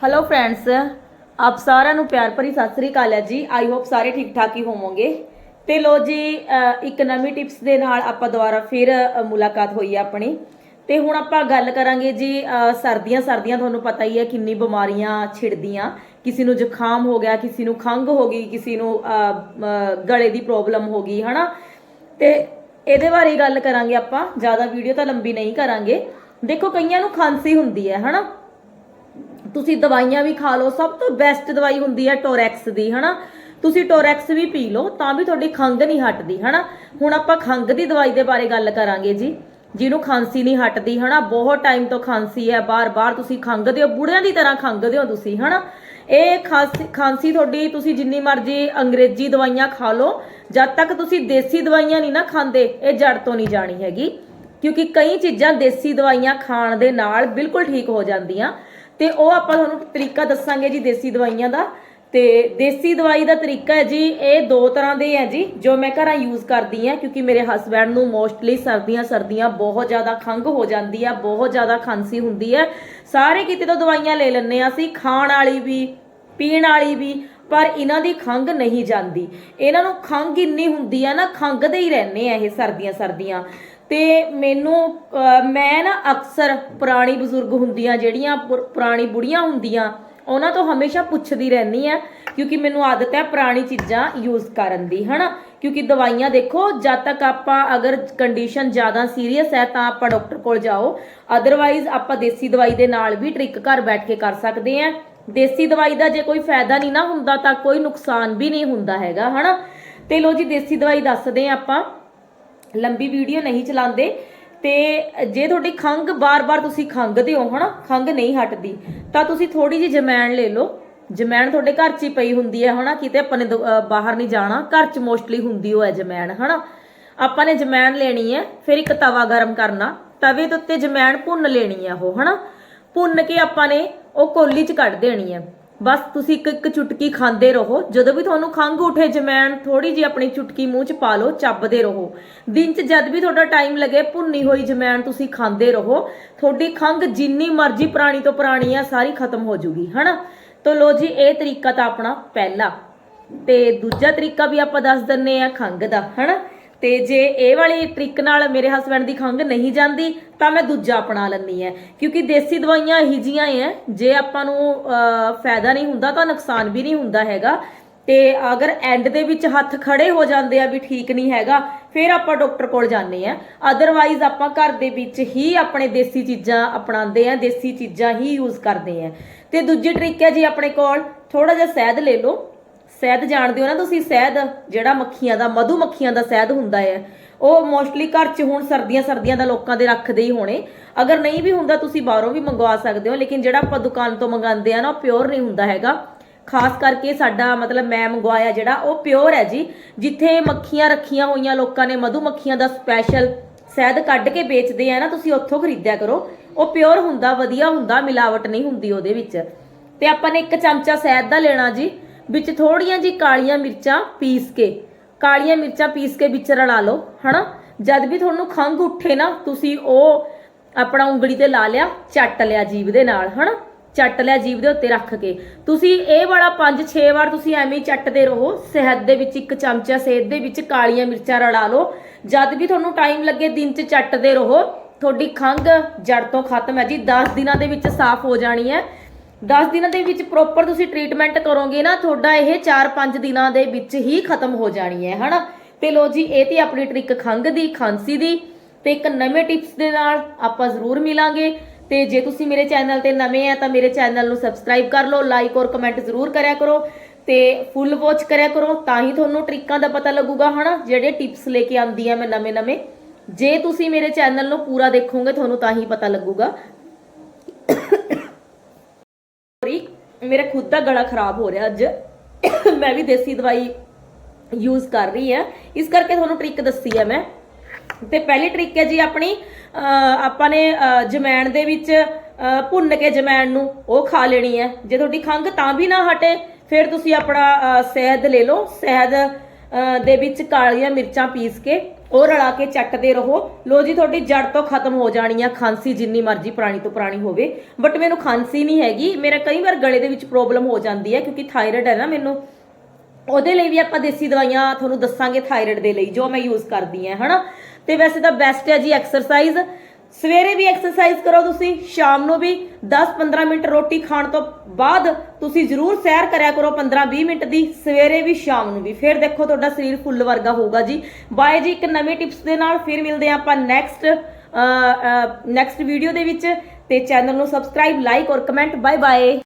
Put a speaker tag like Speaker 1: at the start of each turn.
Speaker 1: Hello friends ਆਪ ਸਾਰਿਆਂ ਨੂੰ ਪਿਆਰ ਭਰੀ ਸਤਿ ਸ੍ਰੀ ਅਕਾਲ ਹੈ ਜੀ। ਆਈ ਹੋਪ ਸਾਰੇ ਠੀਕ ਠਾਕ ਹੀ ਹੋਵੋਗੇ। ਤੇ ਲੋ ਜੀ ਇੱਕ ਨਵੀਂ ਟਿਪਸ ਦੇ ਨਾਲ ਆਪਾਂ ਦੁਬਾਰਾ ਫਿਰ ਮੁਲਾਕਾਤ ਹੋਈ ਹੈ ਆਪਣੀ। ਤੇ ਹੁਣ ਆਪਾਂ ਗੱਲ ਕਰਾਂਗੇ ਜੀ ਸਰਦੀਆਂ ਸਰਦੀਆਂ ਤੁਹਾਨੂੰ ਪਤਾ ਹੀ ਹੈ ਕਿੰਨੀ ਬਿਮਾਰੀਆਂ ਛਿੜਦੀਆਂ। ਕਿਸੇ ਨੂੰ ਜ਼ੁਕਾਮ ਹੋ ਗਿਆ, ਕਿਸੇ ਨੂੰ ਖੰਘ ਹੋ ਗਈ, ਕਿਸੇ ਨੂੰ ਗਲੇ ਦੀ ਪ੍ਰੋਬਲਮ ਹੋ ਗਈ, ਹਨਾ? ਤੇ ਇਹਦੇ ਬਾਰੇ ਗੱਲ ਕਰਾਂਗੇ ਆਪਾਂ। ਜ਼ਿਆਦਾ ਵੀਡੀਓ ਤਾਂ ਲੰਬੀ ਨਹੀਂ ਕਰਾਂਗੇ। ਦੇਖੋ, ਕਈਆਂ ਨੂੰ ਖਾਂਸੀ ਹੁੰਦੀ ਹੈ, ਹਨਾ? ਤੁਸੀਂ ਦਵਾਈਆਂ ਵੀ ਖਾ ਲਓ, ਸਭ ਤੋਂ ਬੈਸਟ ਦਵਾਈ ਹੁੰਦੀ ਹੈ ਟੋਰੈਕਸ ਦੀ, ਹਨਾ? ਤੁਸੀਂ ਟੋਰੈਕਸ ਵੀ ਪੀ ਲਓ, ਤਾਂ ਵੀ ਤੁਹਾਡੀ ਖੰਘ ਨਹੀਂ ਹਟਦੀ, ਹਨਾ? ਹੁਣ ਆਪਾਂ ਖੰਘ ਦੀ ਦਵਾਈ ਦੇ ਬਾਰੇ ਗੱਲ ਕਰਾਂਗੇ ਜੀ, ਜਿਹਨੂੰ ਖਾਂਸੀ ਨਹੀਂ ਹਟਦੀ, ਹਨਾ? ਬਹੁਤ ਟਾਈਮ ਤੋਂ ਖਾਂਸੀ ਹੈ, ਬਾਰ-ਬਾਰ ਤੁਸੀਂ ਖੰਘਦੇ ਹੋ, ਬੁੜਿਆਂ ਦੀ ਤਰ੍ਹਾਂ ਖੰਘਦੇ ਹੋ ਤੁਸੀਂ, ਹਨਾ? ਇਹ ਖਾਂਸੀ ਖਾਂਸੀ ਤੁਹਾਡੀ, ਤੁਸੀਂ ਜਿੰਨੀ ਮਰਜ਼ੀ ਅੰਗਰੇਜ਼ੀ ਦਵਾਈਆਂ ਖਾ ਲਓ, ਜਦ ਤੱਕ ਤੁਸੀਂ ਦੇਸੀ ਦਵਾਈਆਂ ਨਹੀਂ ਨਾ ਖਾਂਦੇ, ਇਹ ਜੜ ਤੋਂ ਨਹੀਂ ਜਾਣੀ ਹੈਗੀ। ਕਿਉਂਕਿ ਕਈ ਚੀਜ਼ਾਂ ਦੇਸੀ ਦਵਾਈਆਂ ਖਾਣ ਦੇ ਨਾਲ ਬਿਲਕੁਲ ਠੀਕ ਹੋ ਜਾਂਦੀਆਂ ਤੇ ਉਹ ਆਪਾਂ ਤੁਹਾਨੂੰ ਤਰੀਕਾ ਦੱਸਾਂਗੇ ਜੀ ਦੇਸੀ ਦਵਾਈਆਂ ਦਾ। ਤੇ ਦੇਸੀ ਦਵਾਈ ਦਾ ਤਰੀਕਾ ਹੈ ਜੀ, ਇਹ ਦੋ ਤਰ੍ਹਾਂ ਦੇ ਹੈ ਜੀ, ਜੋ ਮੈਂ ਘਰਾਂ ਯੂਜ਼ ਕਰਦੀ ਹਾਂ, ਕਿਉਂਕਿ ਮੇਰੇ ਹਸਬੈਂਡ ਨੂੰ ਮੋਸਟਲੀ ਸਰਦੀਆਂ ਸਰਦੀਆਂ ਬਹੁਤ ਜ਼ਿਆਦਾ ਖੰਘ ਹੋ ਜਾਂਦੀ ਆ, ਬਹੁਤ ਜ਼ਿਆਦਾ ਖਾਂਸੀ ਹੁੰਦੀ ਹੈ ਸਾਰੇ ਕਿਤੇ ਤੋਂ ਦਵਾਈਆਂ ਲੈ ਲੈਂਦੇ ਆ ਅਸੀਂ, ਖਾਣ ਵਾਲੀ ਵੀ, ਪੀਣ ਵਾਲੀ ਵੀ, ਪਰ ਇਹਨਾਂ ਦੀ ਖੰਘ ਨਹੀਂ ਜਾਂਦੀ। ਇਹਨਾਂ ਨੂੰ ਖੰਘ ਇੰਨੀ ਹੁੰਦੀ ਆ ਨਾ, ਖੰਘਦੇ ਹੀ ਰਹਿੰਦੇ ਆ ਇਹ ਸਰਦੀਆਂ ਸਰਦੀਆਂ। ਤੇ ਮੈਨੂੰ ਮੈਂ ਨਾ ਅਕਸਰ ਪੁਰਾਣੀ ਬਜ਼ੁਰਗ ਹੁੰਦੀਆਂ ਜਿਹੜੀਆਂ ਪੁਰ- ਪੁਰਾਣੀ ਬੁੜੀਆਂ ਹੁੰਦੀਆਂ, ਉਹਨਾਂ ਤੋਂ ਹਮੇਸ਼ਾ ਪੁੱਛਦੀ ਰਹਿੰਦੀ ਆ ਕਿਉਂਕਿ ਮੈਨੂੰ ਆਦਤ ਹੈ ਪੁਰਾਣੀ ਚੀਜ਼ਾਂ ਯੂਜ਼ ਕਰਨ ਦੀ, ਹਨਾ? ਕਿਉਂਕਿ ਦਵਾਈਆਂ ਦੇਖੋ, ਜਦ ਤੱਕ ਆਪਾਂ ਅਗਰ ਕੰਡੀਸ਼ਨ ਜ਼ਿਆਦਾ ਸੀਰੀਅਸ ਹੈ ਤਾਂ ਆਪਾਂ ਡਾਕਟਰ ਕੋਲ ਜਾਓ ਅਦਰਵਾਈਜ਼ ਆਪਾਂ ਦੇਸੀ ਦਵਾਈ ਦੇ ਨਾਲ ਵੀ ਟ੍ਰਿਕ ਘਰ ਬੈਠ ਕੇ ਕਰ ਸਕਦੇ ਆ ਦੇਸੀ ਦਵਾਈ ਦਾ ਜੇ ਕੋਈ ਫਾਇਦਾ ਨਹੀਂ ਨਾ ਹੁੰਦਾ ਤਾਂ ਕੋਈ ਨੁਕਸਾਨ ਵੀ ਨਹੀਂ ਹੁੰਦਾ ਹੈਗਾ, ਹਨਾ? ਤੇ ਲੋ ਜੀ, ਦੇਸੀ ਦਵਾਈ ਦੱਸਦੇ ਆ ਆਪਾਂ। ਲੰਬੀ ਵੀਡੀਓ ਨਹੀਂ ਚਲਾਉਂਦੇ ਤੇ ਜੇ ਤੁਹਾਡੀ ਖੰਘ ਬਾਰ-ਬਾਰ ਤੁਸੀਂ ਖੰਘਦੇ ਹੋ, ਹਨਾ? ਖੰਘ ਨਹੀਂ ਹਟਦੀ, ਤਾਂ ਤੁਸੀਂ ਥੋੜੀ ਜਿਹੀ ਜਮੈਣ ਲੈ ਲਓ। ਜਮੈਣ ਤੁਹਾਡੇ ਘਰ 'ਚ ਹੀ ਪਈ ਹੁੰਦੀ ਹੈ, ਹਨਾ? ਕਿਤੇ ਆਪਾਂ ਨੇ ਦ- ਬਾਹਰ ਨਹੀਂ ਜਾਣਾ, ਘਰ 'ਚ ਮੋਸਟਲੀ ਹੁੰਦੀ ਉਹ ਹੈ ਜਮੈਣ, ਹਨਾ? ਆਪਾਂ ਨੇ ਜਮੈਣ ਲੈਣੀ ਹੈ, ਫਿਰ ਇੱਕ ਤਵਾ ਗਰਮ ਕਰਨਾ, ਤਵੇ ਦੇ ਉੱਤੇ ਜਮੈਣ ਭੁੰਨ ਲੈਣੀ ਹੈ ਉਹ, ਹਨਾ? ਭੁੰਨ ਕੇ ਆਪਾਂ ਨੇ ਉਹ ਕੋਲੀ 'ਚ ਕੱਢ ਦੇਣੀ ਹੈ। ਬਸ ਤੁਸੀਂ ਇੱਕ ਇੱਕ ਚੁਟਕੀ ਖਾਂਦੇ ਰਹੋ। ਜਦੋਂ ਵੀ ਤੁਹਾਨੂੰ ਖੰਘ ਉਠੇ ਜਮੈਣ ਥੋੜੀ ਜਿਹੀ ਆਪਣੀ ਚੁਟਕੀ ਮੂੰਹ 'ਚ ਪਾ ਲਓ, ਚੱਬਦੇ ਰਹੋ। ਦਿਨ 'ਚ ਜਦ ਵੀ ਤੁਹਾਡਾ ਟਾਈਮ ਲੱਗੇ, ਭੁੰਨੀ ਹੋਈ ਜਮੈਣ ਤੁਸੀਂ ਖਾਂਦੇ ਰਹੋ। ਤੁਹਾਡੀ ਖੰਘ ਜਿੰਨੀ ਮਰਜ਼ੀ ਪੁਰਾਣੀ ਤੋਂ ਪੁਰਾਣੀ ਆ, ਸਾਰੀ ਖਤਮ ਹੋ ਜੂਗੀ, ਹਨਾ? ਤੋ ਲੋ ਜੀ, ਇਹ ਤਰੀਕਾ ਤਾਂ ਆਪਣਾ ਪਹਿਲਾ। ਤੇ ਦੂਜਾ ਤਰੀਕਾ ਵੀ ਆਪਾਂ ਦੱਸ ਦਿੰਨੇ ਆ ਖੰਘ ਦਾ, ਹਨਾ? ਤੇ ਜੇ ਇਹ ਵਾਲੀ ਟ੍ਰਿਕ ਨਾਲ ਮੇਰੇ ਹਸਬੰਡ ਦੀ ਖੰਘ ਨਹੀਂ ਜਾਂਦੀ, ਤਾਂ ਮੈਂ ਦੂਜਾ ਅਪਣਾ ਲੈਂਦੀ ਐ ਕਿਉਂਕਿ ਦੇਸੀ ਦਵਾਈਆਂ ਇਹੀ ਜੀਆਂ ਐ ਜੇ ਆਪਾਂ ਨੂੰ ਫਾਇਦਾ ਨਹੀਂ ਹੁੰਦਾ ਤਾਂ ਨੁਕਸਾਨ ਵੀ ਨਹੀਂ ਹੁੰਦਾ ਹੈਗਾ। ਤੇ ਅਗਰ ਐਂਡ ਦੇ ਵਿੱਚ ਹੱਥ ਖੜੇ ਹੋ ਜਾਂਦੇ ਆ ਵੀ ਠੀਕ ਨਹੀਂ ਹੈਗਾ, ਫਿਰ ਆਪਾਂ ਡਾਕਟਰ ਕੋਲ ਜਾਂਦੇ ਆ ਅਦਰਵਾਈਜ਼ ਆਪਾਂ ਘਰ ਦੇ ਵਿੱਚ ਹੀ ਆਪਣੇ ਦੇਸੀ ਚੀਜ਼ਾਂ ਅਪਣਾਉਂਦੇ ਆ ਦੇਸੀ ਚੀਜ਼ਾਂ ਹੀ ਯੂਜ਼ ਕਰਦੇ ਆ ਤੇ ਦੂਜੀ ਟ੍ਰਿਕ ਹੈ ਜੀ ਆਪਣੇ ਕੋਲ ਥੋੜਾ ਜਿਹਾ ਸ਼ਹਿਦ ਲੈ ਲਓ। ਸ਼ਹਿਦ ਜਾਣਦੇ ਹੋ ਨਾ ਤੁਸੀਂ, ਸ਼ਹਿਦ, ਜਿਹੜਾ ਮੱਖੀਆਂ ਦਾ, ਮਧੂ ਮੱਖੀਆਂ ਦਾ ਸ਼ਹਿਦ ਹੁੰਦਾ ਹੈ। ਉਹ ਮੋਸਟਲੀ ਘਰ 'ਚ ਹੁਣ ਸਰਦੀਆਂ ਸਰਦੀਆਂ ਦਾ ਲੋਕਾਂ ਦੇ ਰੱਖਦੇ ਹੀ ਹੋਣੇ। ਅਗਰ ਨਹੀਂ ਵੀ ਹੁੰਦਾ, ਤੁਸੀਂ ਬਾਹਰੋਂ ਵੀ ਮੰਗਵਾ ਸਕਦੇ ਹੋ, ਲੇਕਿਨ ਜਿਹੜਾ ਆਪਾਂ ਦੁਕਾਨ ਤੋਂ ਮੰਗਾਉਂਦੇ ਆ ਨਾ, ਉਹ ਪਿਓਰ ਨਹੀਂ ਹੁੰਦਾ ਹੈਗਾ। ਖਾਸ ਕਰਕੇ ਸਾਡਾ ਮਤਲਬ ਮੈਂ ਮੰਗਵਾਇਆ ਜਿਹੜਾ, ਉਹ ਪਿਓਰ ਹੈ ਜੀ। ਜਿੱਥੇ ਮੱਖੀਆਂ ਰੱਖੀਆਂ ਹੋਈਆਂ ਲੋਕਾਂ ਨੇ, ਮਧੂ ਮੱਖੀਆਂ ਦਾ ਸਪੈਸ਼ਲ ਸ਼ਹਿਦ ਕੱਢ ਕੇ ਵੇਚਦੇ ਆ ਨਾ, ਤੁਸੀਂ ਉੱਥੋਂ ਖਰੀਦਿਆ ਕਰੋ। ਉਹ ਪਿਓਰ ਹੁੰਦਾ, ਵਧੀਆ ਹੁੰਦਾ, ਮਿਲਾਵਟ ਨਹੀਂ ਹੁੰਦੀ ਉਹਦੇ ਵਿੱਚ। ਤੇ ਆਪਾਂ ਨੇ ਇੱਕ ਚਮਚਾ ਸ਼ਹਿਦ ਦਾ ਲੈਣਾ ਜੀ। ਵਿੱਚ ਥੋੜੀਆਂ ਜੀ ਕਾਲੀਆਂ ਮਿਰਚਾਂ ਪੀਸ ਕੇ, ਕਾਲੀਆਂ ਮਿਰਚਾਂ ਪੀਸ ਕੇ ਵਿੱਚ ਰਲਾ ਲਓ, ਹਨਾ? ਜਦ ਵੀ ਤੁਹਾਨੂੰ ਖੰਘ ਉੱਠੇ ਨਾ, ਤੁਸੀਂ ਉਹ ਆਪਣਾ ਉਂਗਲੀ ਤੇ ਲਾ ਲਿਆ, ਚੱਟ ਲਿਆ ਜੀਭ ਦੇ ਨਾਲ, ਹਨਾ? ਚੱਟ ਲਿਆ ਜੀਭ ਦੇ ਉੱਤੇ ਰੱਖ ਕੇ। ਤੁਸੀਂ ਇਹ ਵਾਲਾ 5-6 ਵਾਰ ਤੁਸੀਂ ਐਵੇਂ ਹੀ ਚੱਟਦੇ ਰਹੋ, ਸਿਹਤ ਦੇ ਵਿੱਚ ਇੱਕ ਚਮਚਾ, ਸਿਹਤ ਦੇ ਵਿੱਚ ਕਾਲੀਆਂ ਮਿਰਚਾਂ ਰਲਾ ਲਓ। ਜਦ ਵੀ ਤੁਹਾਨੂੰ ਟਾਈਮ ਲੱਗੇ ਦਿਨ 'ਚ ਚੱਟਦੇ ਰਹੋ, ਤੁਹਾਡੀ ਖੰਘ ਜੜ ਤੋਂ ਖਤਮ ਹੈ ਜੀ 10 ਦਿਨਾਂ ਦੇ ਵਿੱਚ ਸਾਫ਼ ਹੋ ਜਾਣੀ ਹੈ। 10 ਦਿਨਾਂ ਦੇ ਵਿੱਚ ਪ੍ਰੋਪਰ ਤੁਸੀਂ ਟ੍ਰੀਟਮੈਂਟ ਕਰੋਗੇ ਨਾ, ਤੁਹਾਡਾ ਇਹ 4-5 ਦਿਨਾਂ ਦੇ ਵਿੱਚ ਹੀ ਖਤਮ ਹੋ ਜਾਣੀ ਹੈ, ਹਨਾ? ਤੇ ਲੋ ਜੀ, ਇਹ ਤੇ ਆਪਣੀ ਟ੍ਰਿਕ ਖੰਘ ਦੀ, ਖਾਂਸੀ ਦੀ ਤੇ ਇੱਕ ਨਵੇਂ ਟਿਪਸ ਦੇ ਨਾਲ ਆਪਾਂ ਜ਼ਰੂਰ ਮਿਲਾਂਗੇ। ਤੇ ਜੇ ਤੁਸੀਂ ਮੇਰੇ ਚੈਨਲ ਤੇ ਨਵੇਂ ਆ, ਤਾਂ ਮੇਰੇ ਚੈਨਲ ਨੂੰ ਸਬਸਕ੍ਰਾਈਬ ਕਰ ਲਓ ਲਾਈਕ ਔਰ ਕਮੈਂਟ ਜ਼ਰੂਰ ਕਰਿਆ ਕਰੋ ਤੇ ਫੁੱਲ ਵਾਚ ਕਰਿਆ ਕਰੋ, ਤਾਂ ਹੀ ਤੁਹਾਨੂੰ ਟ੍ਰਿਕਾਂ ਦਾ ਪਤਾ ਲੱਗੂਗਾ, ਹਨਾ? ਜਿਹੜੇ ਟਿਪਸ ਲੈ ਕੇ ਆਂਦੀ ਆ ਮੈਂ ਨਵੇਂ ਨਵੇਂ ਜੇ ਤੁਸੀਂ ਮੇਰੇ ਚੈਨਲ ਨੂੰ ਪੂਰਾ ਦੇਖੋਗੇ, ਤੁਹਾਨੂੰ ਤਾਂ ਹੀ ਪਤਾ ਲੱਗੂਗਾ ਸੌਰੀ ਮੇਰਾ ਖੁਦ ਦਾ ਗਲਾ ਖਰਾਬ ਹੋ ਰਿਹਾ ਅੱਜ। ਮੈਂ ਵੀ ਦੇਸੀ ਦਵਾਈ ਯੂਜ਼ ਕਰ ਰਹੀ ਹਾਂ। ਇਸ ਕਰਕੇ ਤੁਹਾਨੂੰ ਟ੍ਰਿਕ ਦੱਸੀ ਹੈ ਮੈਂ। ਤੇ ਪਹਿਲੀ ਟ੍ਰਿਕ ਹੈ ਜੀ ਆਪਣੀ, ਅਹ ਆਪਾਂ ਨੇ, ਅਹ ਜਮੈਣ ਦੇ ਵਿੱਚ ਭੁੰਨ ਕੇ ਜਮੈਣ ਨੂੰ ਉਹ ਖਾ ਲੈਣੀ ਹੈ। ਜੇ ਤੁਹਾਡੀ ਖੰਘ ਤਾਂ ਵੀ ਨਾ ਹਟੇ, ਫਿਰ ਤੁਸੀਂ ਆਪਣਾ ਸ਼ਹਿਦ ਲੈ ਲਓ। ਸ਼ਹਿਦ ਦੇ ਵਿੱਚ ਕਾਲੀਆਂ ਮਿਰਚਾਂ ਪੀਸ ਕੇ ਉਹ ਰਲਾ ਕੇ ਚੱਟਦੇ ਰਹੋ। ਲੋ ਜੀ, ਤੁਹਾਡੀ ਜੜ ਤੋਂ ਖਤਮ ਹੋ ਜਾਣੀ ਆ ਖਾਂਸੀ ਜਿੰਨੀ ਮਰਜ਼ੀ ਪੁਰਾਣੀ ਤੋਂ ਪੁਰਾਣੀ ਹੋਵੇ। ਬਟ ਮੈਨੂੰ ਖਾਂਸੀ ਨਹੀਂ ਹੈਗੀ। ਮੇਰਾ ਕਈ ਵਾਰ ਗਲੇ ਦੇ ਵਿੱਚ ਪ੍ਰੋਬਲਮ ਹੋ ਜਾਂਦੀ ਹੈ ਕਿਉਂਕਿ ਥਾਇਰਾਇਡ ਹੈ ਨਾ ਮੈਨੂੰ। ਉਹਦੇ ਲਈ ਵੀ ਆਪਾਂ ਦੇਸੀ ਦਵਾਈਆਂ ਤੁਹਾਨੂੰ ਦੱਸਾਂਗੇ ਥਾਇਰਾਇਡ ਦੇ ਲਈ, ਜੋ ਮੈਂ ਯੂਜ਼ ਕਰਦੀ ਹਾਂ ਹਨਾ? ਤੇ ਵੈਸੇ ਤਾਂ ਬੈਸਟ ਹੈ ਜੀ ਐਕਸਰਸਾਈਜ਼ ਸਵੇਰੇ ਵੀ ਐਕਸਰਸਾਈਜ਼ ਕਰੋ ਤੁਸੀਂ, ਸ਼ਾਮ ਨੂੰ ਵੀ 10-15 ਮਿੰਟ ਰੋਟੀ ਖਾਣ ਤੋਂ ਬਾਅਦ ਤੁਸੀਂ ਜ਼ਰੂਰ ਸੈਰ ਕਰਿਆ ਕਰੋ 15-20 ਮਿੰਟ ਦੀ, ਸਵੇਰੇ ਵੀ, ਸ਼ਾਮ ਨੂੰ ਵੀ। ਫਿਰ ਦੇਖੋ ਤੁਹਾਡਾ ਸਰੀਰ ਫੁੱਲ ਵਰਗਾ ਹੋਊਗਾ ਜੀ। ਬਾਏ ਜੀ, ਇੱਕ ਨਵੀਂ ਟਿਪਸ ਦੇ ਨਾਲ ਫਿਰ ਮਿਲਦੇ ਹਾਂ ਆਪਾਂ ਨੈਕਸਟ ਨੈਕਸਟ ਵੀਡੀਓ ਦੇ ਵਿੱਚ। ਤੇ ਚੈਨਲ ਨੂੰ ਸਬਸਕ੍ਰਾਈਬ ਲਾਈਕ ਔਰ ਕਮੈਂਟ ਬਾਏ ਬਾਏ